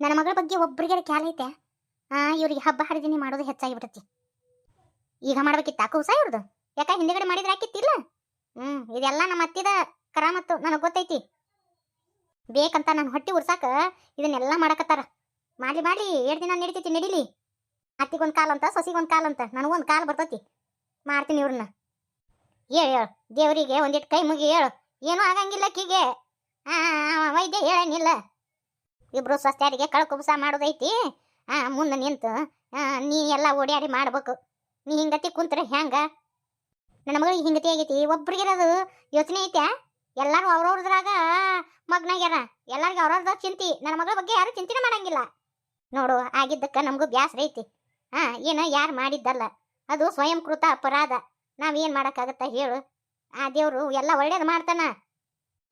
ನನ್ನ ಮಗಳ ಬಗ್ಗೆ ಒಬ್ಬರಿಗೆ ಕ್ಯಾಲ್ ಐತೆ? ಹಾ ಇವ್ರಿಗೆ ಹಬ್ಬ ಹರಿದಿನಿ ಮಾಡೋದು ಹೆಚ್ಚಾಗಿ ಬಿಡುತ್ತೆ ಈಗ ಮಾಡ್ಬೇಕಿತ್ತ ಕೂಸ ಇವ್ರದ್ದು ಯಾಕ ಹಿಂದೆಗಡೆ ಮಾಡಿದ್ರೆ ಹಾಕಿತ್ತಿಲ್ಲ? ಹ್ಮ್, ಇದೆಲ್ಲ ನಮ್ಮ ಅತ್ತಿದ ಕರಾಮತ್ತು ನನಗೆ ಗೊತ್ತೈತಿ. ಬೇಕಂತ ನನ್ನ ಹೊಟ್ಟಿ ಉರ್ಸಾಕ ಇದನ್ನೆಲ್ಲ ಮಾಡಕತ್ತಾರ. ಮಾಡ್ಲಿ ಮಾಡ್ಲಿ ಎರಡು ದಿನ ನಡಿತೈತಿ, ನಡಿಲಿ. ಅತ್ತಿಗೊಂದು ಕಾಲ್ ಅಂತ, ಸೊಸಿಗೊಂದು ಕಾಲ್ ಅಂತ ನನಗೊಂದು ಕಾಲ್ ಬರ್ತೈತಿ. ಮಾಡ್ತೀನಿ ಇವ್ರನ್ನ. ಹೇಳು ಹೇಳು. ದೇವರಿಗೆ ಒಂದಿಟ್ಟು ಕೈ ಮುಗಿ ಹೇಳು. ಏನೂ ಆಗಂಗಿಲ್ಲ ಕೀಗೆ ಹಾ ವೈದ್ಯ ಹೇಳಂಗಿಲ್ಲ. ಇಬ್ರು ಸ್ವಸ್ಥರಿಗೆ ಕಳ್ಕುಬ್ಸ ಮಾಡೋದೈತಿ. ಆ, ಮುಂದೆ ನಿಂತು ನೀ ಎಲ್ಲ ಓಡ್ಯಾಡಿ ಮಾಡ್ಬೇಕು. ನೀ ಹಿಂಗತಿ ಕುಂತ್ರೆ ಹೆಂಗ? ನನ್ನ ಮಗಳಿಗೆ ಹಿಂಗತಿ ಆಗೈತಿ. ಒಬ್ರಿಗಿರೋದು ಯೋಚನೆ ಐತ್ಯಾ? ಎಲ್ಲರೂ ಅವ್ರವ್ರದ್ರಾಗ ಮಗ್ನಾಗ್ಯಾರ. ಎಲ್ಲರಿಗೂ ಅವ್ರವ್ರದ ಚಿಂತಿ. ನನ್ನ ಮಗಳ ಬಗ್ಗೆ ಯಾರು ಚಿಂತೆನೆ ಮಾಡಂಗಿಲ್ಲ. ನೋಡು, ಆಗಿದ್ದಕ್ಕೆ ನಮಗೂ ಬ್ಯಾಸರ ಐತಿ. ಹಾಂ ಏನು ಯಾರು ಮಾಡಿದ್ದಲ್ಲ. ಅದು ಸ್ವಯಂಕೃತ ಅಪರಾಧ. ನಾವೇನು ಮಾಡೋಕ್ಕಾಗತ್ತ ಹೇಳು. ಆ ದೇವರು ಎಲ್ಲ ಒಳ್ಳೇದು ಮಾಡ್ತಾನ.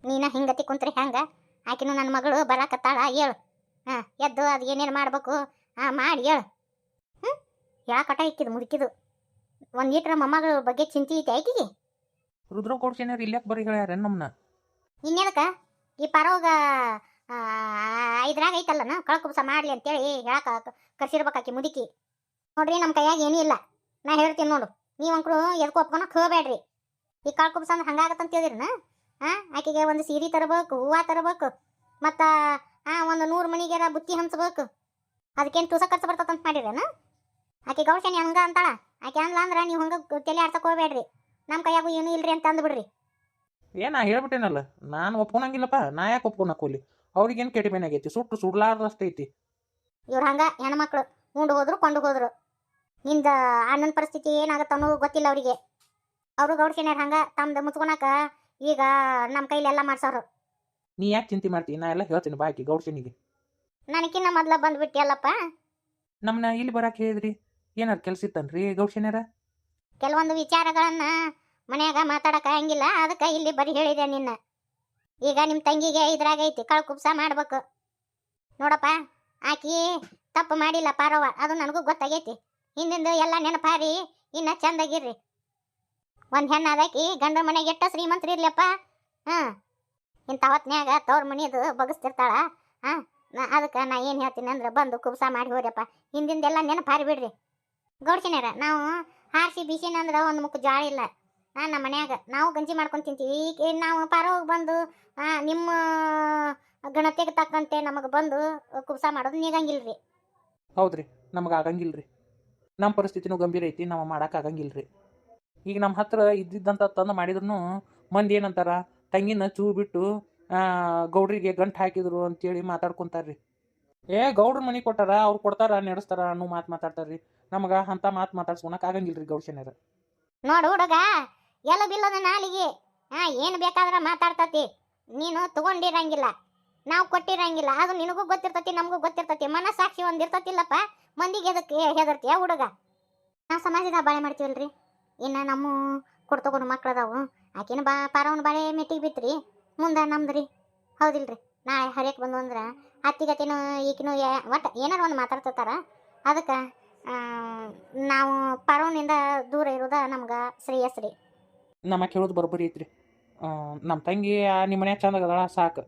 ನೀನ ಹಿಂಗತಿ ಕುಂತ್ರೆ ಹೆಂಗ? ಆಕಿನು ನನ್ನ ಮಗಳು ಬರಾಕತ್ತಾಳ ಹೇಳು. ಹಾಂ ಎದ್ದು ಅದು ಏನೇನು ಮಾಡಬೇಕು ಹಾಂ ಮಾಡಿ ಹೇಳು. ಹ್ಞೂ ಯಾಕಟ ಇಕ್ಕಿದು ಮುದುಕಿದು? ಒಂದು ಲೀಟ್ರ ಮೊಮ್ಮಗಳ ಬಗ್ಗೆ ಚಿಂತೆ ಐತೆ ಆಕಿಗೆ? ರುದ್ರ ಕೊಡ್ಸಿನ ಇಲ್ಯಾಕೆ ಬರೀ ಹೇಳ್ಯಾರ ನಮ್ಮನ್ನ ಇನ್ನೇನಕ್ಕ? ಈ ಪರೋಗ ಆ, ಐತಲ್ಲ ನಾ? ಕಳ್ಕುಬ್ಸ ಮಾಡಲಿ ಅಂತೇಳಿ ಹೇಳಕ ಕರ್ಸಿರ್ಬೇಕಾಕಿ ಮುದುಕಿ. ನೋಡ್ರಿ ನಮ್ಮ ಕೈಯಾಗ ಏನೂ ಇಲ್ಲ. ನಾ ಹೇಳ್ತೀನಿ ನೋಡು. ನೀವು ಅಂಕರು ಎದಕ್ಕೆ ಒಪ್ಕೊಂಡು ಹೋಗ್ಬೇಡ್ರಿ. ಈ ಕಳ್ಕುಬ್ಸ ಅಂದ್ರೆ ಹಂಗಾಗತ್ತಂತ ಹೇಳಿದ್ರನ ಹಾ ಆಕೆಗೆ ಒಂದು ಸೀರೆ ತರಬೇಕು ಹೂವ ತರಬೇಕು ಮತ್ತ ಆ ಒಂದು ನೂರು ಮನಿಗೆರ ಬುತ್ತಿ ಹಂಚ್ಬೇಕು. ಅದಕ್ಕೇನು ತುಸ ಖರ್ಚು ಬರ್ತದಂತ ಮಾಡಿರೇನ? ಆಕೆ ಗೌಶನಿ ಹಂಗ ಅಂತಾಳ? ಆಕೆ ಅಂದ್ಲ ಅಂದ್ರ ನೀವು ಹಂಗ ತಲೆ ಆಡ್ಸಕ್ ಹೋಗ್ಬೇಡ್ರಿ. ನಮ್ಮ ಕೈಯಾಗು ಏನು ಇಲ್ರಿ ಅಂತ ಅಂದ್ಬಿಡ್ರಿ. ಏ ನಾ ಹೇಳ್ಬಿಟ್ಟೇನಲ್ಲ ನಾನು ಒಪ್ಕೊಳಂಗಿಲ್ಲಪ್ಪ ನಾ ಯಾಕೆ ಒಪ್ಕೊಳಕ್ ಅವ್ರಿಗೇನು ಅವ್ರಿಗೇನು ಕೆಟಿಮೇನಾಗೈತಿ ಸುಟ್ಟು ಸುಡ್ಲಾರ್ದಷ್ಟು ಐತಿ. ಇವ್ರು ಹಂಗ ಹೆಣ್ಮಕ್ಳು ಉಂಡು ಹೋದ್ರು ಕೊಂಡು ಹೋದ್ರು. ನಿಂದ ಅಣ್ಣನ ಪರಿಸ್ಥಿತಿ ಏನಾಗತ್ತ ಗೊತ್ತಿಲ್ಲ ಅವರಿಗೆ. ಅವರು ಗೌಡ್ಸಿನ್ಯಾರ ಹಂಗ ತಮ್ದು ಮುಚ್ಕೊಳಕ ಈಗ ನಮ್ಮ ಕೈಲೆಲ್ಲ ಮಾಡ್ಸೋರು. ನೀ ಯಾಕೆ ಚಿಂತೆ ಮಾಡ್ತಿ? ನಾ ಎಲ್ಲ ಹೇಳ್ತೀನಿ ಬಾಕಿ ಗೌಡ್ಸಿನಿಗೆ. ನನಕಿನ್ನ ಮೊದ್ಲ ಬಂದ್ಬಿಟ್ಟಿಯಲ್ಲಪ್ಪ? ನಮ್ಮನ್ನ ಇಲ್ಲಿ ಬರಾಕ್ ಹೇಳಿದ್ರಿ? ಏನಾರ ಕೆಲ್ಸ ಇತ್ತನ್ರಿ ಗೌಡ್ಸಿನ್ಯಾರ? ಕೆಲವೊಂದು ವಿಚಾರಗಳನ್ನ ಮನ್ಯಾಗ ಮಾತಾಡಕ ಹಂಗಿಲ್ಲ ಅದಕ್ಕೆ ಇಲ್ಲಿ ಬರೀ ಹೇಳಿದೆ ನಿನ್ನ. ಈಗ ನಿಮ್ಮ ತಂಗಿಗೆ ಇದ್ರಾಗ ಐತಿ ಕಳ್ಕುಬ್ಸ ಮಾಡ್ಬೇಕು. ನೋಡಪ್ಪ ಆಕಿ ತಪ್ಪು ಮಾಡಿಲ್ಲ ಪಾರವ್ವ ಅದು ನನಗೂ ಗೊತ್ತಾಗೈತಿ. ಹಿಂದಿಂದು ಎಲ್ಲ ನೆನಪಾರಿ ಇನ್ನ ಚಂದಾಗಿರ್ರಿ. ಒಂದು ಹೆಣ್ಣಾದಾಕಿ ಗಂಡ ಮನೆಗೆ ಎಟ್ಟ ಶ್ರೀಮಂತರು ಇರ್ಲಪ್ಪ ಹಾಂ. ಇಂಥ ಹೊತ್ನ್ಯಾಗ ತವ್ರ ಮನಿದು ಬಗಸ್ತಿರ್ತಾಳ. ಹಾಂ, ನಾ ಅದಕ್ಕೆ ನಾ ಏನು ಹೇಳ್ತೀನಿ ಅಂದ್ರೆ ಬಂದು ಕುಬ್ಸ ಮಾಡಿ ಹೋಗ್ರಪ್ಪ ಹಿಂದಿಂದೆಲ್ಲ ಹಾರಿ ಬಿಡ್ರಿ. ಗೌಡ್ಸಿನಾರ ನಾವು ಹಾರಿಸಿ ಬಿಸಿನ ಅಂದ್ರೆ ಒಂದು ಮುಖ ಜಾಳ ಇಲ್ಲ. ಹಾಂ, ನಮ್ಮ ಮನ್ಯಾಗ ನಾವು ಗಂಜಿ ಮಾಡ್ಕೊಂಡು ತಿಂತೀವಿ. ಈಗ ನಾವು ಪಾರೋಗಿ ಬಂದು ನಿಮ್ಮ ಗಣತೆಗೆ ತಕ್ಕಂತೆ ನಮಗೆ ಬಂದು ಕುಬ್ಸ ಮಾಡೋದು ನೀಗಂಗಿಲ್ರಿ. ಹೌದ್ರಿ, ನಮಗೆ ಆಗಂಗಿಲ್ರಿ. ನಮ್ಮ ಪರಿಸ್ಥಿತಿನೂ ಗಂಭೀರ ಐತಿ, ನಾವು ಮಾಡಕ್ಕೆ ಆಗಂಗಿಲ್ರಿ. ಈಗ ನಮ್ಮ ಹತ್ರ ಇದ್ದಿದ್ದಂಥ ತಂದು ಮಾಡಿದ್ರು ಮಂದಿ ಏನಂತಾರ, ತಂಗಿನ ಚೂ ಬಿಟ್ಟು ಗೌಡ್ರಿಗೆ ಗಂಟು ಹಾಕಿದ್ರು ಅಂತೇಳಿ ಮಾತಾಡ್ಕೊಂತಾರ್ರಿ. ಏ, ಗೌಡ್ರ ಮನೆ ಕೊಟ್ಟಾರ, ಅವ್ರು ಕೊಡ್ತಾರ, ನಡೆಸ್ತಾರ ಅನ್ನೋ ಮಾತು ಮಾತಾಡ್ತಾರ್ರಿ. ನಮಗೆ ಅಂಥ ಮಾತು ಮಾತಾಡ್ಸ್ಕೊಳಕ್ ಆಗಂಗಿಲ್ರಿ ಗೌಡ್ಸನ್ಯಾರ. ನೋಡು ಹುಡುಗ, ಎಲ್ಲ ಬಿಲ್ಲದ ನಾಲಿಗೆ. ಹಾ ಏನು ಬೇಕಾದ್ರೆ ಮಾತಾಡ್ತತಿ. ನೀನು ತಗೊಂಡಿರಂಗಿಲ್ಲ. ನಾವು ಕೊಟ್ಟಿರಂಗಿಲ್ಲ. ಅದು ನಿನಗೂ ಗೊತ್ತಿರ್ತತಿ, ನಮಗೂ ಗೊತ್ತಿರ್ತತಿ. ಮನಸ್ಸಾಕ್ಷಿ ಒಂದು ಇರ್ತತಿಲ್ಲಪ್ಪ ಮಂದಿಗೆ ಎದಕ್ಕೆ ಹೆದರ್ತೀಯ ಹುಡುಗ? ನಾವು ಸಮಾಜದ ಬಾಳೆ ಮಾಡ್ತೀವಲ್ರಿ? ಇನ್ನು ನಮ್ಮ ಮಕ್ಳು ಅದಾವು ಆಕಿನ ಬಾ ಪಾರವನ ಬಾಳೆ ಮೆಟ್ಟಿಗೆ ಬಿತ್ರಿ. ಮುಂದೆ ನಮ್ದ್ರಿ. ಹೌದಿಲ್ರಿ. ನಾಳೆ ಹರಿಯಕ್ಕೆ ಬಂದು ಅಂದ್ರೆ ಈಕಿನೋ ಈಕಿನೂ ಒಟ್ಟು ಏನಾರ ಒಂದು ಮಾತಾಡ್ತಿರ್ತಾರ. ಅದಕ್ಕೆ ನಾವು ಪಾರವನಿಂದ ದೂರ ಇರೋದ ನಮ್ಗೆ ಶ್ರೇಯಸ್ರಿ ನಮ್ಮ ಕೇಳೋದು ಬರೋಬ್ಬರಿ ಐತ್ರಿ. ನಮ್ಮ ತಂಗಿ ನಿಮ್ಮ ಮನೆ ಚಂದ ಅದಳ ಸಾಕು.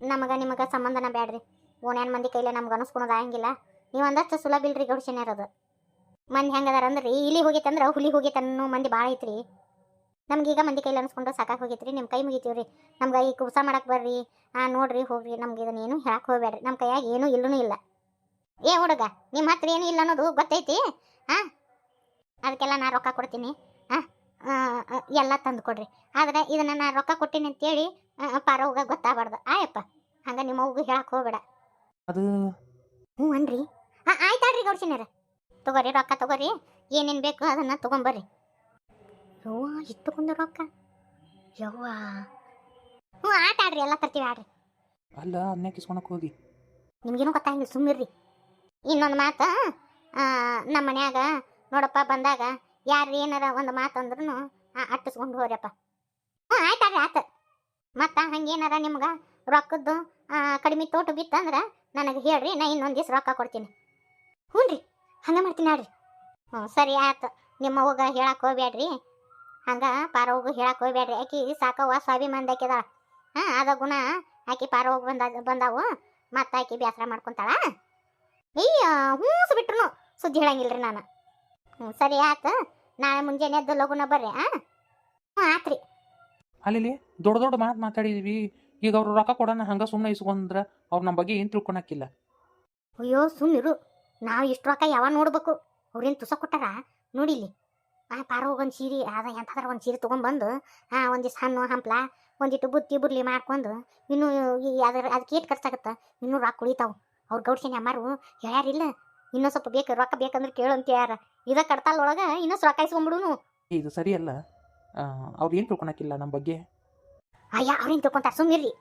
ನಮಗೆ ನಿಮಗೆ ಸಂಬಂಧನ ಬ್ಯಾಡ್ರಿ. ಓಣ್ಯಾನ ಮಂದಿ ಕೈಲೇ ನಮ್ಗೆ ಅನಿಸ್ಕೊಳೋದು ಆಗಂಗಿಲ್ಲ. ನೀವು ಒಂದಷ್ಟು ಸುಲಭ ಇಲ್ರಿ ಗೌಡ್ಸಿನ್ಯಾರದು ಮಂದಿ ಹೆಂಗದಾರ ಅಂದ್ರೆ ಇಲಿ ಹೋಗಿತ್ತಂದ್ರೆ ಹುಲಿ ಹೋಗಿತ್ತನ್ನೋ ಮಂದಿ ಭಾಳ ಐತ್ರಿ. ನಮ್ಗೀಗ ಮಂದಿ ಕೈಲಿ ಅನ್ಸ್ಕೊಂಡು ಸಾಕಾಗಿ ಹೋಗಿತ್ರಿ. ನಿಮ್ಮ ಕೈ ಮುಗಿತೀವ್ರಿ. ನಮ್ಗೆ ಈ ಕುಸ ಮಾಡಕ್ಕೆ ಬರ್ರಿ. ಆ ನೋಡ್ರಿ ಹೋಗ್ರಿ. ನಮ್ಗೆ ಇದನ್ನೇನು ಹೇಳಕ್ಕೆ ಹೋಗ್ಬೇಡ್ರಿ ನಮ್ಮ ಕೈಯಾಗ ಏನೂ ಇಲ್ಲೂ ಇಲ್ಲ. ಏ ಹುಡುಗ ನಿಮ್ಮ ಹತ್ರ ಏನು ಇಲ್ಲ ಅನ್ನೋದು ಗೊತ್ತೈತಿ? ಹಾಂ ಅದಕ್ಕೆಲ್ಲ ನಾ ರೊಕ್ಕ ಕೊಡ್ತೀನಿ. ಹಾಂ ಎಲ್ಲ ತಂದು ಕೊಡ್ರಿ. ಆದ್ರೆ ಇದನ್ನ ನಾ ರೊಕ್ಕ ಕೊಟ್ಟಿನಿ ಅಂತೇಳಿ ಪಾರೋಗ ಗೊತ್ತಾಗಬಾರ್ದು. ಆಯಪ್ಪ ಹಂಗ ನಿಮ್ಮ ಹೋಗು ಹೇಳಕ್ ಹೋಗ್ಬೇಡ. ಅದು ಹ್ಞೂ ಅನ್ರಿ. ಹಾಂ ಆಯ್ತಾಡ್ರಿ ಗೌಡ್ಸಿನಾರ ತಗೋರಿ ರೊಕ್ಕ ತಗೋರಿ. ಏನೇನು ಬೇಕು ಅದನ್ನು ತೊಗೊಂಬರ್ರಿ. ಯವ್ವ ಇಷ್ಟು ತಗೊಂಡು ರೊಕ್ಕ. ಯವ್ವ. ಹ್ಞೂ ಆಟಾಡ್ರಿ ಎಲ್ಲ ತರ್ತೀವಿ ಆಡ್ರಿ. ಅಲ್ಲ ಅದನ್ನೇ ಕಿಸ್ಕೊಳಕ್ ಹೋಗಿ. ನಿಮ್ಗೇನು ಗೊತ್ತಾಗಿಲ್ಲ ಸುಮ್ಮಿರ್ರಿ ಇನ್ನೊಂದು ಮಾತು ನಮ್ಮ ಮನ್ಯಾಗ ನೋಡಪ್ಪ ಬಂದಾಗ ಯಾರು ಏನಾರ ಒಂದು ಮಾತು ಅಂದ್ರೂ ಅಟ್ಟಿಸ್ಕೊಂಡು ಹೋಗ್ರಪ್ಪ. ಹ್ಞೂ ಆಯ್ತಾಡ್ರಿ ಆತು. ಮತ್ತು ಹಂಗೇನಾರ ನಿಮ್ಗೆ ರೊಕ್ಕದ್ದು ಕಡಿಮೆ ತೋಟ ಬಿತ್ತಂದ್ರೆ ನನಗೆ ಹೇಳ್ರಿ ನಾ ಇನ್ನೊಂದು ದಿವ್ಸ ರೊಕ್ಕ ಕೊಡ್ತೀನಿ. ಹ್ಞೂ ರೀ ಹಂಗೆ ಮಾಡ್ತೀನಿ ನೋಡ್ರಿ. ಹ್ಞೂ ಸರಿ ಆಯ್ತು. ನಿಮ್ಮ ಅವ್ಗ ಹೇಳಕ್ಕೆ ಹೋಗ್ಬೇಡ್ರಿ ಹಂಗೆ ಪಾರವ್ಗೂ ಹೇಳಕ್ಕೆ ಹೋಗ್ಬೇಡ್ರಿ ಆಕಿ ಸಾಕವ್ವ ಸ್ವಾಭಿಮಾನದ ಆಕಿದಾಳ ಹಾಂ ಅದ ಗುಣ ಆಕಿ ಹೋಗಿ ಬಂದ ಬಂದಾವು. ಮತ್ತೆ ಆಕಿ ಬೇಸರ ಮಾಡ್ಕೊಂತಾಳ. ಅಯ್ಯ ಹೂಸ್ ಬಿಟ್ರು ಸುದ್ದಿ ಹೇಳಂಗಿಲ್ರಿ ನಾನು. ಹ್ಞೂ ಸರಿ ಆಯ್ತು. ನಾಳೆ ಮುಂಜಾನೆ ಎದ್ದು ಲಗುನ ಬರ್ರಿ ಹಾಂ? ಹ್ಞೂ ಆತ್ರಿ. ಅಲ್ಲಿ ದೊಡ್ಡ ದೊಡ್ಡ ಮಾತು ಮಾತಾಡಿದ್ವಿ. ಈಗ ಅವ್ರು ರೊಕ್ಕ ಕೊಡೋಣ ಹಂಗೆ ಸುಮ್ಮನೆ ಇಸ್ಕೊಂಡ್ರೆ ಅವ್ರು ನಮ್ಮ ಬಗ್ಗೆ ಏನು ತಿಳ್ಕೊಳಕ್ಕಿಲ್ಲ. ಅಯ್ಯೋ ಸುಮ್ಮಿರು ನಾವು ಇಷ್ಟು ರೊಕ್ಕ ಯಾವಾಗ ನೋಡ್ಬೇಕು? ಅವ್ರೇನು ತುಸ ಕೊಟ್ಟಾರ? ನೋಡಿಲಿ ಆ ಪಾರ ಒಂದು ಸೀರೆ ಅದ ಎಂಥದ್ರ ಒಂದು ಸೀರೆ ತೊಗೊಂಬಂದು ಹಾಂ ಒಂದಿಷ್ಟು ಹಣ್ಣು ಹಂಪ್ಲ ಒಂದಿಟ್ಟು ಬುತ್ತಿ ಬುರ್ಲಿ ಮಾಡ್ಕೊಂಡು ಇನ್ನೂ ಈ ಅದ್ರ ಅದಕ್ಕೆ ಏಟ್ ಖರ್ಚಾಗುತ್ತೆ? ಇನ್ನೂ ರೊಕ್ಕ ಉಳಿತಾವು. ಅವ್ರ ಗೌಡ್ಸೇನೆ ಅಮ್ಮಾರು ಹೇಳ್ಯಾರಿಲ್ಲ ಇನ್ನೊಂದು ಸ್ವಲ್ಪ ಬೇಕು ರೊಕ್ಕ ಬೇಕಂದ್ರೆ ಕೇಳು ಅಂತ ಯಾರ ಇದ ಕಡ್ತಾಲೊಳಗೆ ಇನ್ನೂ ರೊಕ್ಕ ಇಸ್ಕೊಂಬಿಡುನು. ಇದು ಸರಿಯಲ್ಲ ಅವ್ರು ಏನು ತಿಳ್ಕೊಳಕ್ಕಿಲ್ಲ ನಮ್ಮ ಬಗ್ಗೆ? ಅಯ್ಯ ಅವ್ರೇನು ತಿಳ್ಕೊಂತಾರೆ? ಸುಮ್ಮಿರ್ರಿ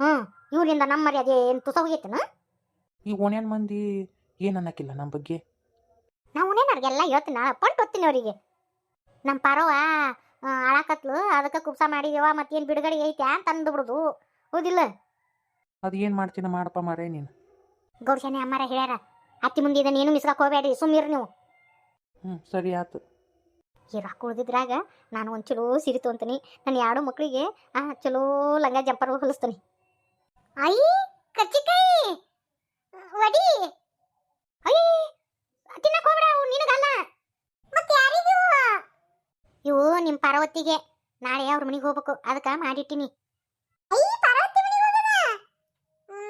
ಹ್ಞೂ ಇವರಿಂದ ನಮ್ಮ ಮರ್ಯಾದೆ ಏನು ತುಸ ಹೋಗೈತನ? ಈ ಓಣ್ಯಾನ ಮಂದಿ ಏನು ಅನ್ನಕ್ಕಿಲ್ಲ ನಮ್ಮ ಬಗ್ಗೆ? ನಾವು ನೇನವ್ರಿಗೆಲ್ಲ ಹೇಳ್ತೀನಿ ನಾಳೆ ಪಂಟ್ ಅವರಿಗೆ. ನಮ್ಮ ಪರವ ಅಳಾಕತ್ಲು ಆಳಾಕತ್ಲು ಅದಕ್ಕೆ ಕುಬ್ಸ ಮಾಡಿದೀವ ಮತ್ತೇನು ಬಿಡುಗಡೆ ಐತೆ ಅಂತ ಅಂದ್ಬಿಡುದು. ಹೌದಿಲ್ಲ? ಅದು ಏನು ಮಾಡ್ತೀನಿ ಮಾಡಪ್ಪ ಮಾರೇ ನೀನು? ಗೌಡ್ಸೇನೆ ಅಮ್ಮಾರ ಹೇಳ್ಯಾರ ಅತ್ತಿ ಮುಂದೆ ಇದನ್ನ ಏನು ಮಿಸ್ಕಕ್ಕೆ ಹೋಗ್ಬೇಡಿ ಸುಮ್ಮೀರು ನೀವು. ಹ್ಞೂ ಸರಿ ಆತು. ಈ ರೊಕ್ಕ ಉಳ್ದಿದ್ರಾಗ ನಾನು ಒಂದು ಚಲೋ ಸೀರೆ ತೊಗೊಂತೀನಿ ನನ್ನ ಎರಡು ಮಕ್ಕಳಿಗೆ ಆ ಚಲೋ ಲಂಗ ಜಂಪರ್ ಹೊಲಿಸ್ತೀನಿ. ಐ ಕಚ್ಚಿಕಾಯಿ ವಡಿ. ಐ ತಿನ್ನಕ್ ಹೋಗ್ಬೇಡ ಅವು ನಿನಗಲ್ಲ. ಮತ್ತೆ ಯಾರಿಗೂ ಇವು ನಿಮ್ಮ ಪಾರ್ವತಿಗೆ. ನಾಳೆ ಅವ್ರ ಮನೆಗೆ ಹೋಗ್ಬೇಕು. ಅದಕ್ಕೆ ಮಾಡಿಟ್ಟಿನಿ. ಅಯ್ಯ ಪಾರ್ವತಿ ಮನೆಗೆ ಹೋಗೋಣ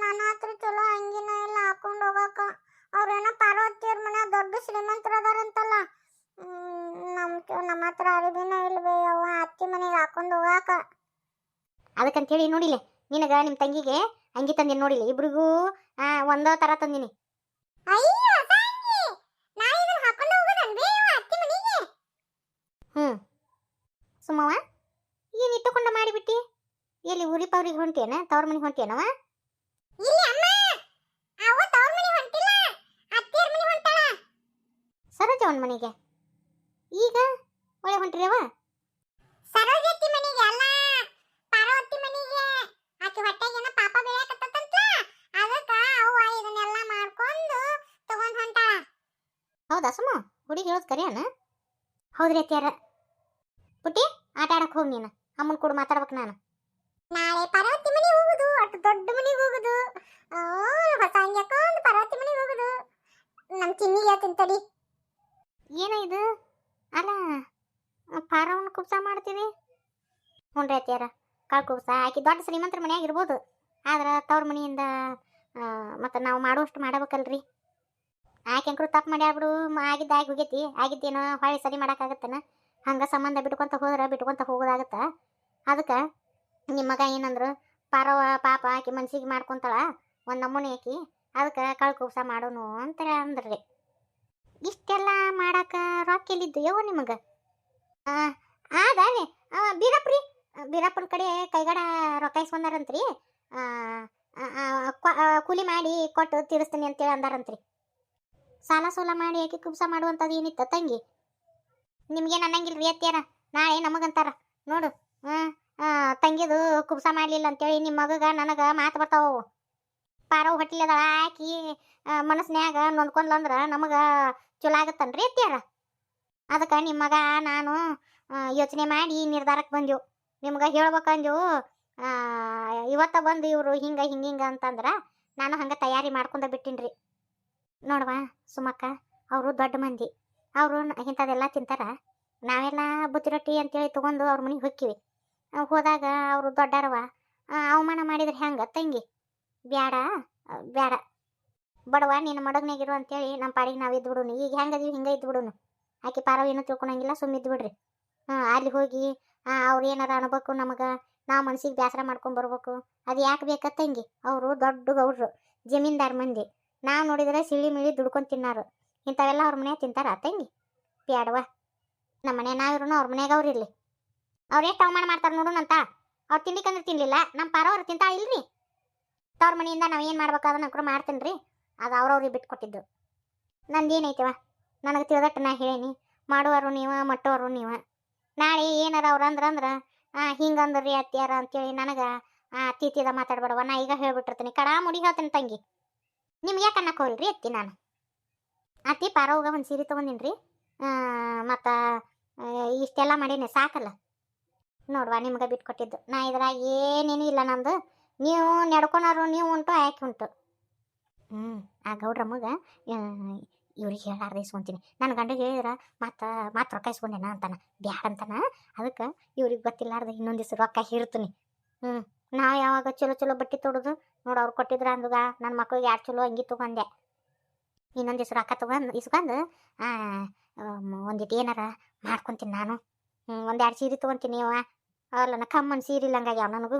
ನನ್ನ ಹತ್ರ ಚಲೋ ಅಂಗಿನ ಎಲ್ಲ ಹಾಕೊಂಡು ಹೋಗಕ್ಕ. ಅವ್ರೇನೋ ಪಾರ್ವತಿಯವ್ರ ಮನೆ ದೊಡ್ಡ ಶ್ರೀಮಂತರು ಅದಾರಂತಲ್ಲ ನಮ್ಮ ನಮ್ಮ ಹತ್ರ ಅರಿವಿನ ಇಲ್ವೇ ಅವ್ವ ಅತ್ತಿ ಮನೆಗೆ ಹಾಕೊಂಡು ಹೋಗಾಕ. ಅದಕ್ಕಂತೇಳಿ ನೋಡಿಲೆ ನಿನಗ ನಿಮ್ಮ ತಂಗಿಗೆ ಅಂಗಿ ತಂದಿನಿ ನೋಡಿಲ್ಲ ಇಬ್ರಿಗೂ ಒಂದೋ ತರ ತಂದಿನಿ. ಹ್ಞೂ ಸುಮ್ಮವ ಏನು ಇಟ್ಟುಕೊಂಡ ಮಾಡಿಬಿಟ್ಟಿ? ಎಲ್ಲಿ ಊರಿ ಪವ್ರಿಗೆ ಹೊಂಟೇನ ತವ್ರ ಮನೆಗೆ ಹೊಂಟೇನವ ಸರೋಜವನ್ ಮನೆಗೆ ಈಗ ಒಳ್ಳೆ ಹೊಂಟಿರವ? ಸರೋಜತಿ ಮನೆಗೆ ಅಲ್ಲ ಪಾರ್ವತಿ ಮನೆಗೆ. ಆಕೆ ಹೊಟ್ಟೆಗೆ ಏನೋ ಪಾಪ ಬೇಯಕತ್ತಂತ ಅದಕ್ಕ ಅವ್ವ ಇದನ್ನೆಲ್ಲ ಮಾಡ್ಕೊಂಡು ತಗೊಂಡ್ ಹೊಂಟಾಳ. ಹೌದಾ ಸುಮ್ಮ ಹುಡುಗಿ ಹೇಳೋದು ಕರಿಯಾನ? ಹೌದ್ರಿ ಅತ್ಯಾರ ಪುಟ್ಟಿ? ಆಟ ಆಡಕ್ ಹೋಗಿ ನೀನು. ಅಮ್ಮನ ಕೂಡ ಮಾತಾಡ್ಬೇಕು ನಾನು. ನಾಳೆ ಪಾರ್ವತಿ ಮನೆಗೆ ಹೋಗುದು. ಅಷ್ಟು ದೊಡ್ಡ ಮನೆಗೆ ಹೋಗುದು. ಹೊಸ ಅಂಗಿ ಹಾಕೊಂಡು ಪಾರ್ವತಿ ಮನೆಗೆ ಹೋಗುದು. ನಮ್ಮ ಚಿನ್ನಿಗೆ ಹೇಳ್ತೀನಿ ತಡಿ. ಏನ ಇದು? ಅಲ್ಲ ಪಾರವನ್ ಕುಬ್ಸ ಮಾಡ್ತೀವಿ. ಹ್ಞೂ ಅತ್ತಿಯಾರ ಕಾಳು ಕುಬ್ಸ. ಆಕಿ ದೊಡ್ಡ ಶ್ರೀಮಂತರ ಮನೆಯಾಗ ಇರ್ಬೋದು. ಆದ್ರೆ ತವ್ರ ಮನೆಯಿಂದ ಮತ್ತು ನಾವು ಮಾಡುವಷ್ಟು ಮಾಡಬೇಕಲ್ರಿ. ಆಕೆ ಅಂಕರು ತಪ್ಪು ಮಾಡ್ಯಾಬಿಡು ಆಗಿದ್ದ ಆಗಿ ಹೋಗೈತಿ. ಆಗಿದ್ದೇನೋ ಹೊಳ್ಳಿ ಸರಿ ಮಾಡೋಕ್ಕಾಗತ್ತನ ಹಂಗೆ ಸಂಬಂಧ ಬಿಟ್ಕೊಂತ ಹೋದ್ರೆ ಬಿಟ್ಕೊಂತ ಹೋಗೋದಾಗತ್ತೆ. ಅದಕ್ಕೆ ನಿಮ್ಮ ಮಗ ಏನಂದ್ರು ಪಾರವ ಪಾಪ, ಆಕಿ ಮನ್ಸಿಗೆ ಮಾಡ್ಕೊಂತಾಳ, ಒಂದು ನಮೂನೆ ಆಕಿ, ಅದಕ್ಕೆ ಕಳ್ ಕುಬ್ಸ ಮಾಡೋನು ಅಂತ ಅಂದ್ರಿ. ಇಷ್ಟೆಲ್ಲ ಮಾಡಾಕ ರೊಕ್ಕ ಎಲ್ಲಿದ್ದು ಯವ್ವ ನಿಮಗೆ? ಆದಾರೆ ಬೀರಪ್ರಿ ಬೀರಪ್ಪನ ಕಡೆ ಕೈಗಡ ರೊಕ್ಕ ಇಸ್ಕೊಂಡಾರಂತ್ರಿ ಕೂಲಿ ಮಾಡಿ ಕೊಟ್ಟು ತೀರಿಸ್ತೀನಿ ಅಂತೇಳಿ ಅಂದಾರಂತ್ರಿ. ಸಾಲ ಸೋಲ ಮಾಡಿ ಆಕಿ ಕುಬ್ಸ ಮಾಡುವಂಥದ್ದು ಏನಿತ್ತ ತಂಗಿ? ನಿಮ್ಗೇನು ಅನ್ನಂಗಿಲ್ರಿ ಅತ್ಯಾರ ನಾಳೆ ನಮಗಂತಾರ. ನೋಡು ತಂಗಿದು ಕುಬ್ಸ ಮಾಡಲಿಲ್ಲ ಅಂತೇಳಿ ನಿಮ್ಮ ಮಗಗ ನನಗೆ ಮಾತು ಬರ್ತಾವು ಪಾರವ್ ಹೊಟ್ಟಿಲದ ಹಾಕಿ ಮನಸ್ನ್ಯಾಗ ನೊಂದ್ಕೊಂಡ್ಲಂದ್ರ ನಮಗೆ ಚಲೋ ಆಗತ್ತನ್ರಿ ಅತ್ಯಾರ ಅದಕ್ಕೆ ನಿಮ್ಮ ಮಗ ನಾನು ಯೋಚನೆ ಮಾಡಿ ನಿರ್ಧಾರಕ್ಕೆ ಬಂದೆವು ನಿಮ್ಗೆ ಹೇಳ್ಬೇಕಂದೆವು ಇವತ್ತ ಬಂದು ಇವರು ಹಿಂಗೆ ಹಿಂಗೆ ಹಿಂಗೆ ಅಂತಂದ್ರೆ ನಾನು ಹಂಗೆ ತಯಾರಿ ಮಾಡ್ಕೊಂಡ ಬಿಟ್ಟಿನ್ರಿ. ನೋಡವ ಸುಮಕ್ಕ, ಅವರು ದೊಡ್ಡ ಮಂದಿ. ಅವರು ಇಂಥದೆಲ್ಲ ತಿಂತಾರ. ನಾವೆಲ್ಲ ಬುತ್ತಿ ರೊಟ್ಟಿ ಅಂತೇಳಿ ತೊಗೊಂಡು ಅವ್ರ ಮನೆಗೆ ಹೊಕ್ಕಿವಿ. ಹೋದಾಗ ಅವರು ದೊಡ್ಡರವ ಅವಮಾನ ಮಾಡಿದ್ರೆ ಹೆಂಗೆ? ತಂಗಿ, ಬ್ಯಾಡ ಬ್ಯಾಡ. ಬಡವ ನಿನ್ನ ಮಡಗ್ನಾಗಿರು ಅಂತೇಳಿ ನಮ್ಮ ಪಾಡಿಗೆ ನಾವು ಇದ್ದು ಬಿಡೋನು. ಈಗ ಹೆಂಗದೀವಿ ಹಿಂಗೆ ಇದ್ದು ಬಿಡುನು. ಆಕೆ ಪಾರವ ಏನೂ ತಿಳ್ಕೊಳಂಗಿಲ್ಲ ಸುಮ್ಮಿದ್ದು ಬಿಡ್ರಿ. ಹಾಂ, ಅಲ್ಲಿ ಹೋಗಿ ಅವ್ರು ಏನಾರ ಅನ್ಬೇಕು ನಮಗೆ, ನಾವು ಮನ್ಸಿಗೆ ಬೇಸರ ಮಾಡ್ಕೊಂಡು ಬರ್ಬೇಕು. ಅದು ಯಾಕೆ ಬೇಕ ತಂಗಿ? ಅವರು ದೊಡ್ಡ ಗೌಡ್ರು, ಜಮೀನ್ದಾರ್ ಮಂದಿ. ನಾವು ನೋಡಿದ್ರೆ ಸಿಳಿ ಮಿಳಿ ದುಡ್ಕೊಂಡು ತಿನ್ನಾರು. ಇಂಥವೆಲ್ಲ ಅವ್ರ ಮನೆ ತಿಂತಾರ ತಂಗಿ? ಬ್ಯಾಡವ ನಮ್ಮ ಮನೆ ಅವ್ರ ಮನೆಯಾಗ ಅವ್ರು ಇರಲಿ. ಅವ್ರು ಎಷ್ಟು ಅವಮಾನ ಮಾಡ್ತಾರೆ ನೋಡೋಣಂತ ಅವ್ರು ತಿನ್ಲಿಕ್ಕಂದ್ರೆ ತಿನ್ಲಿಲ್ಲ. ನಮ್ಮ ಪಾರ ಅವ್ರು ತಿಂತಾ ಇಲ್ರಿ. ತವ್ರ ಮನೆಯಿಂದ ನಾವು ಏನು ಮಾಡ್ಬೇಕು ಅದನ್ನ ಅಂಕರು ಮಾಡ್ತೀನಿ ಅದು ಅವ್ರವ್ರಿಗೆ ಬಿಟ್ಟು ಕೊಟ್ಟಿದ್ದು ನಂದೇನೈತವ ನನಗೆ ತಿಳಿದಟ್ಟು ನಾ ಹೇಳೀನಿ. ಮಾಡುವರು ನೀವ ಮಟ್ಟೋರು ನೀವ. ನಾಳೆ ಏನಾರ ಅವ್ರು ಅಂದ್ರ ಅಂದ್ರೆ ಹಿಂಗೆ ಅಂದ್ರಿ ಅತ್ತಿಯಾರ ಅಂತೇಳಿ ನನಗೆ ತೀತಿದ ಮಾತಾಡ್ಬೇಡವ ನಾ ಈಗ ಹೇಳ್ಬಿಟ್ಟಿರ್ತೀನಿ. ಕಡಾ ಮುಡಿ ಹೇಳ್ತೀನಿ ತಂಗಿ. ನಿಮ್ಗೆ ಯಾಕೆ ಅನ್ನಕ್ಕೆ ಹೋಗ್ರಿ ಅತ್ತಿ ನಾನು? ಅತ್ತಿ ಪಾರವ್ಗ ಒಂದು ಸೀರೆ ತೊಗೊಂಡಿನಿ ರೀ ಮತ್ತು ಇಷ್ಟೆಲ್ಲ ಮಾಡೀನಿ, ಸಾಕಲ್ಲ. ನೋಡುವ, ನಿಮ್ಗೆ ಬಿಟ್ಟು ಕೊಟ್ಟಿದ್ದು ನಾ ಇದ್ರಾಗ ಏನೇನು ಇಲ್ಲ ನಂದು. ನೀವು ನಡ್ಕೊಳೋರು, ನೀವು ಉಂಟು ಆಯ್ಕೆ ಉಂಟು. ಹ್ಞೂ ಆ ಗೌಡ್ರ ಮಗ ಇವ್ರಿಗೆ ಹೇಳಾರ್ದ ಇಸ್ಕೊಂತೀನಿ ನನ್ನ ಗಂಡಗೆ ಹೇಳಿದ್ರ ಮತ್ತೆ ಮತ್ತೆ ರೊಕ್ಕ ಇಸ್ಕೊಂಡೇನ? ಅಂತಾನ. ಬ್ಯಾಡ ಅಂತಾನ. ಅದಕ್ಕೆ ಇವ್ರಿಗೆ ಗೊತ್ತಿಲ್ಲಾರ್ದೆ ಇನ್ನೊಂದು ದಿವ್ಸ ರೊಕ್ಕ ಹಿರ್ತೀನಿ. ಹ್ಞೂ ನಾ ಯಾವಾಗ ಚಲೋ ಚಲೋ ಬಟ್ಟೆ ತೊಡೋದು? ನೋಡು ಅವ್ರು ಕೊಟ್ಟಿದ್ರ ಅಂದಾಗ ನನ್ನ ಮಕ್ಳಿಗೆ ಯಾರು ಚಲೋ ಅಂಗಿ ತೊಗೊಂಡೆ. ಇನ್ನೊಂದು ದಿವ್ಸ ರೊಕ್ಕ ತೊಗೊಂಡು, ಇಸ್ಕೊಂಡು ಒಂದಿಟ್ಟು ಏನಾರ ಮಾಡ್ಕೊತೀನಿ ನಾನು. ಹ್ಞೂ ಒಂದು ಎರಡು ಸೀರೆ ತೊಗೊತೀನಿ ಅವ ಅಲ್ಲ ಕಮ್ಮನ್ ಸೀರೆ ಇಲ್ಲಂಗಾಗ್ಯಾವ ನನಗೂ